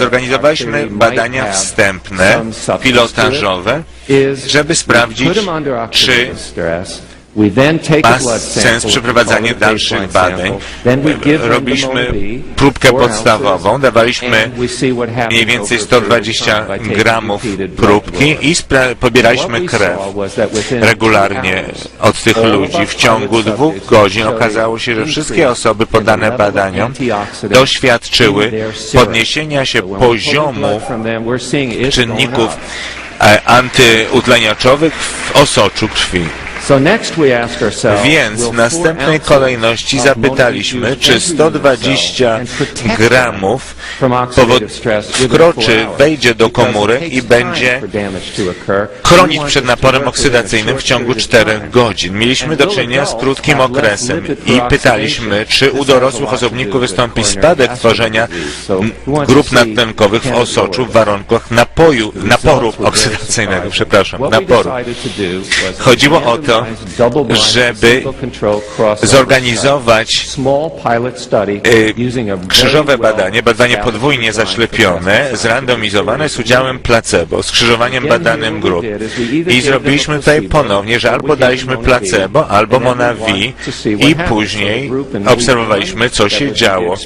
zorganizowaliśmy badania wstępne, pilotażowe, żeby sprawdzić, czy ma sens przeprowadzanie dalszych badań. Robiliśmy próbkę podstawową, dawaliśmy mniej więcej 120 gramów próbki i pobieraliśmy krew regularnie od tych ludzi. W ciągu dwóch godzin okazało się, że wszystkie osoby poddane badaniom doświadczyły podniesienia się poziomu czynników e, antyutleniaczowych w osoczu krwi. Więc w następnej kolejności zapytaliśmy, czy 120 gramów wkroczy, wejdzie do komórek i będzie chronić przed naporem oksydacyjnym w ciągu 4 godzin. Mieliśmy do czynienia z krótkim okresem i pytaliśmy, czy u dorosłych osobników wystąpi spadek tworzenia grup nadtlenkowych w osoczu w warunkach napoju, naporu oksydacyjnego, przepraszam, naporu. Chodziło o to, żeby zorganizować y, krzyżowe badanie, badanie podwójnie zaślepione, zrandomizowane z udziałem placebo, skrzyżowaniem badanym grup. I zrobiliśmy tutaj ponownie, że albo daliśmy placebo, albo Monavi i później obserwowaliśmy, co się działo.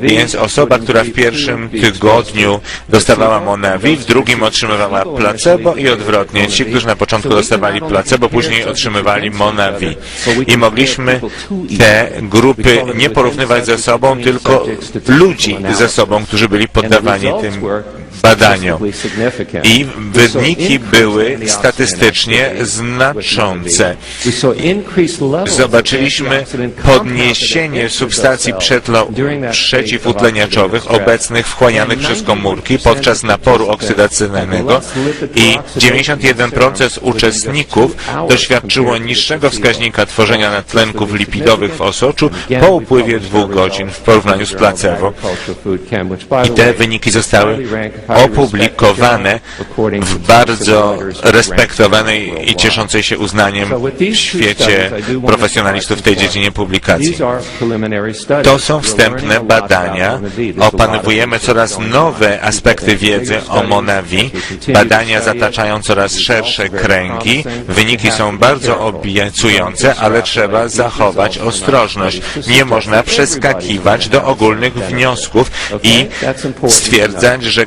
Więc osoba, która w pierwszym tygodniu dostawała Monavi, w drugim otrzymywała placebo i odwrotnie. Ci, którzy na początku dostawali placebo, później otrzymywali Monavi. I mogliśmy te grupy nie porównywać ze sobą, tylko ludzi ze sobą, którzy byli poddawani tym badaniom. I wyniki były statystycznie znaczące. Zobaczyliśmy podniesienie substancji przeciwutleniaczowych obecnych wchłanianych przez komórki podczas naporu oksydacyjnego i 91% z uczestników doświadczyło niższego wskaźnika tworzenia natlenków lipidowych w osoczu po upływie dwóch godzin w porównaniu z placebo. I te wyniki zostały opublikowane w bardzo respektowanej i cieszącej się uznaniem w świecie profesjonalistów w tej dziedzinie publikacji. To są wstępne badania. Opanowujemy coraz nowe aspekty wiedzy o Monavi. Badania zataczają coraz szersze kręgi. Wyniki są bardzo obiecujące, ale trzeba zachować ostrożność. Nie można przeskakiwać do ogólnych wniosków i stwierdzać, że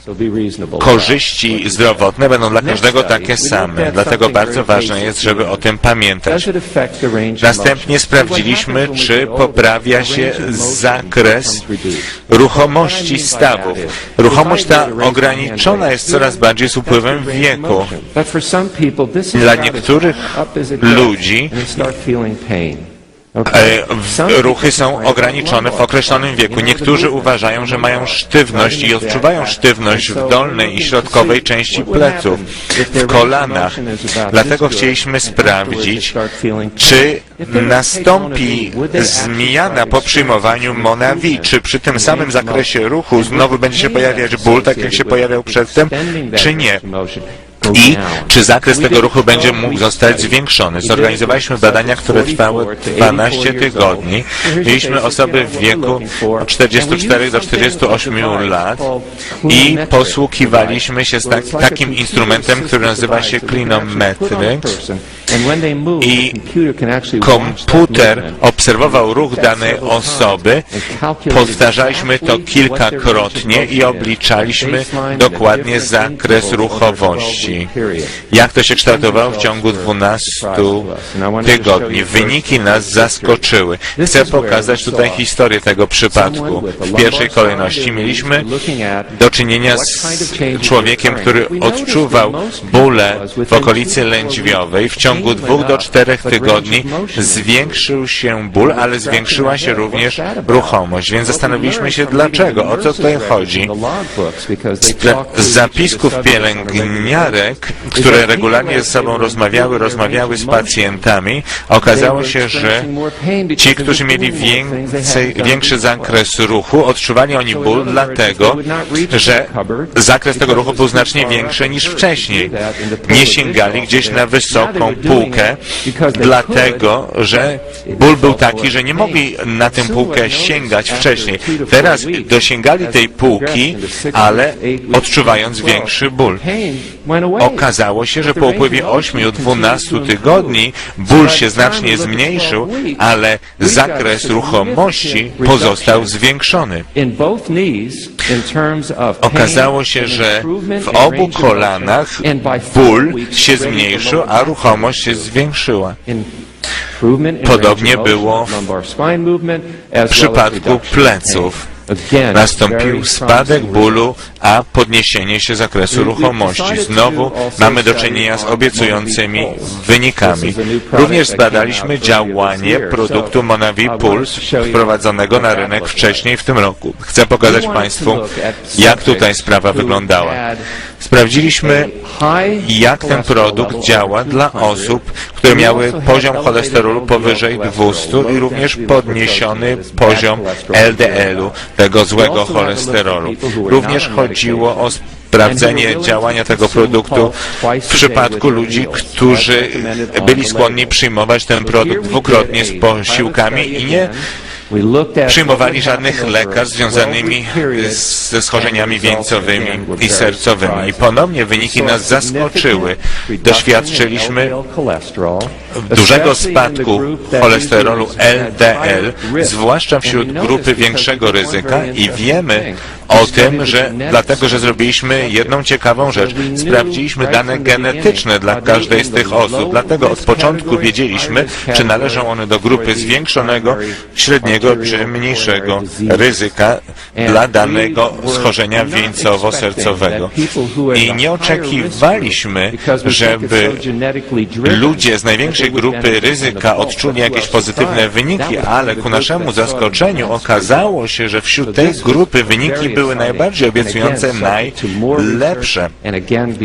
korzyści zdrowotne będą dla każdego takie same. Dlatego bardzo ważne jest, żeby o tym pamiętać. Następnie sprawdziliśmy, czy poprawia się zakres ruchomości stawów. Ruchomość ta ograniczona jest coraz bardziej z upływem wieku. Dla niektórych ludzi ruchy są ograniczone w określonym wieku. Niektórzy uważają, że mają sztywność i odczuwają sztywność w dolnej i środkowej części pleców, w kolanach. Dlatego chcieliśmy sprawdzić, czy nastąpi zmiana po przyjmowaniu Monavi, czy przy tym samym zakresie ruchu znowu będzie się pojawiać ból, tak jak się pojawiał przedtem, czy nie i czy zakres tego ruchu będzie mógł zostać zwiększony. Zorganizowaliśmy badania, które trwały 12 tygodni. Mieliśmy osoby w wieku od 44 do 48 lat i posługiwaliśmy się tak, takim instrumentem, który nazywa się Clinometrics i komputer obserwował ruch danej osoby, powtarzaliśmy to kilkakrotnie i obliczaliśmy dokładnie zakres ruchowości. Jak to się kształtowało w ciągu 12 tygodni? Wyniki nas zaskoczyły. Chcę pokazać tutaj historię tego przypadku. W pierwszej kolejności mieliśmy do czynienia z człowiekiem, który odczuwał bóle w okolicy lędźwiowej. W ciągu ciągu dwóch do czterech tygodni zwiększył się ból, ale zwiększyła się również ruchomość. Więc zastanowiliśmy się dlaczego, o co tutaj chodzi. Z zapisków pielęgniarek, które regularnie ze sobą rozmawiały, rozmawiały z pacjentami, okazało się, że ci, którzy mieli więcej, większy zakres ruchu, odczuwali oni ból dlatego, że zakres tego ruchu był znacznie większy niż wcześniej. Nie sięgali gdzieś na wysoką półkę, dlatego że ból był taki, że nie mogli na tę półkę sięgać wcześniej. Teraz dosięgali tej półki, ale odczuwając większy ból. Okazało się, że po upływie 8-12 tygodni ból się znacznie zmniejszył, ale zakres ruchomości pozostał zwiększony. Okazało się, że w obu kolanach ból się zmniejszył, a ruchomość się zwiększyła. Podobnie było w przypadku pleców. Nastąpił spadek bólu, a podniesienie się zakresu ruchomości. Znowu mamy do czynienia z obiecującymi wynikami. Również zbadaliśmy działanie produktu Monavi Pulse wprowadzonego na rynek wcześniej w tym roku. Chcę pokazać Państwu, jak tutaj sprawa wyglądała. Sprawdziliśmy, jak ten produkt działa dla osób, które miały poziom cholesterolu powyżej 200 i również podniesiony poziom LDL-u, tego złego cholesterolu. Również chodziło o sprawdzenie działania tego produktu w przypadku ludzi, którzy byli skłonni przyjmować ten produkt dwukrotnie z posiłkami i nie przyjmowali żadnych lekarstw związanymi ze schorzeniami wieńcowymi i sercowymi. I ponownie wyniki nas zaskoczyły. Doświadczyliśmy dużego spadku cholesterolu LDL, zwłaszcza wśród grupy większego ryzyka i wiemy o tym, że dlatego, że zrobiliśmy jedną ciekawą rzecz. Sprawdziliśmy dane genetyczne dla każdej z tych osób. Dlatego od początku wiedzieliśmy, czy należą one do grupy zwiększonego, średniego czy mniejszego ryzyka dla danego schorzenia wieńcowo-sercowego. I nie oczekiwaliśmy, żeby ludzie z największej grupy ryzyka odczuli jakieś pozytywne wyniki, ale ku naszemu zaskoczeniu okazało się, że wśród tej grupy wyniki były najbardziej obiecujące, najlepsze.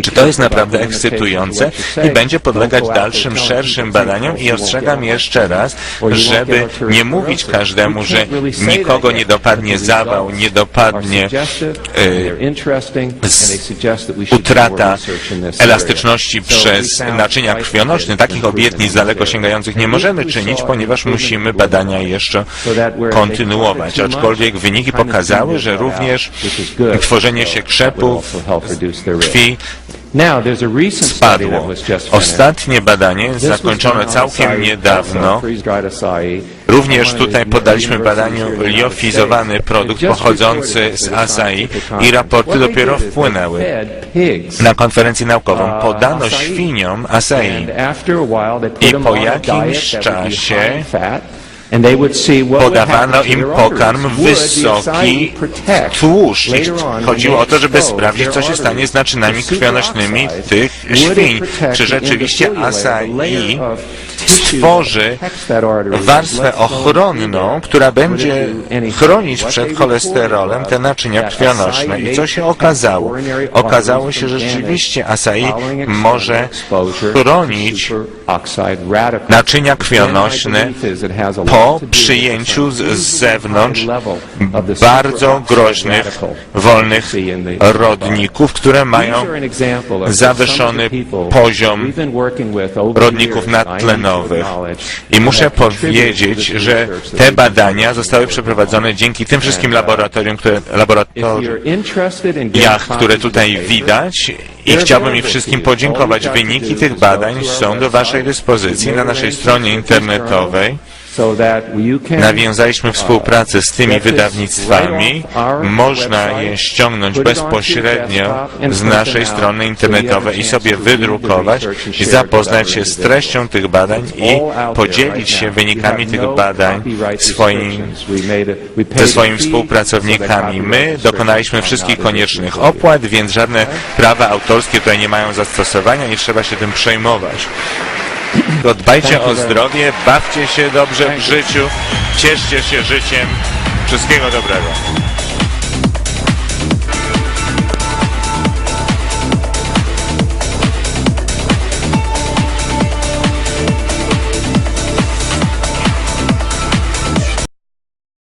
Czy to jest naprawdę ekscytujące i będzie podlegać dalszym, szerszym badaniom i ostrzegam jeszcze raz, żeby nie mówić każdemu, że nikogo nie dopadnie zawał, nie dopadnie utrata elastyczności przez naczynia krwionośne. Takich obietnic daleko sięgających nie możemy czynić, ponieważ musimy badania jeszcze kontynuować. Aczkolwiek wyniki pokazały, że również tworzenie się krzepów krwi spadło. Ostatnie badanie, zakończone całkiem niedawno, również tutaj podaliśmy badaniu liofizowany produkt pochodzący z ASAI i raporty dopiero wpłynęły. Na konferencji naukową podano świniom ASAI i po jakimś czasie podawano im pokarm wysoki tłuszcz. Chodziło o to, żeby sprawdzić, co się stanie z naczynami krwionośnymi tych świń. Czy rzeczywiście acai stworzy warstwę ochronną, która będzie chronić przed cholesterolem te naczynia krwionośne. I co się okazało? Okazało się, że rzeczywiście acai może chronić naczynia krwionośne po przyjęciu z, z zewnątrz bardzo groźnych wolnych rodników, które mają zawyżony poziom rodników nadtlenowych. I muszę powiedzieć, że te badania zostały przeprowadzone dzięki tym wszystkim laboratorium, które, laboratoriach, które tutaj widać i chciałbym im wszystkim podziękować. Wyniki tych badań są do Waszej dyspozycji na naszej stronie internetowej. Nawiązaliśmy współpracę z tymi wydawnictwami. Można je ściągnąć bezpośrednio z naszej strony internetowej i sobie wydrukować i zapoznać się z treścią tych badań i podzielić się wynikami tych badań swoim, ze swoimi współpracownikami. My dokonaliśmy wszystkich koniecznych opłat, więc żadne prawa autorskie tutaj nie mają zastosowania, nie trzeba się tym przejmować. To dbajcie o zdrowie, bawcie się dobrze w życiu, cieszcie się życiem. Wszystkiego dobrego.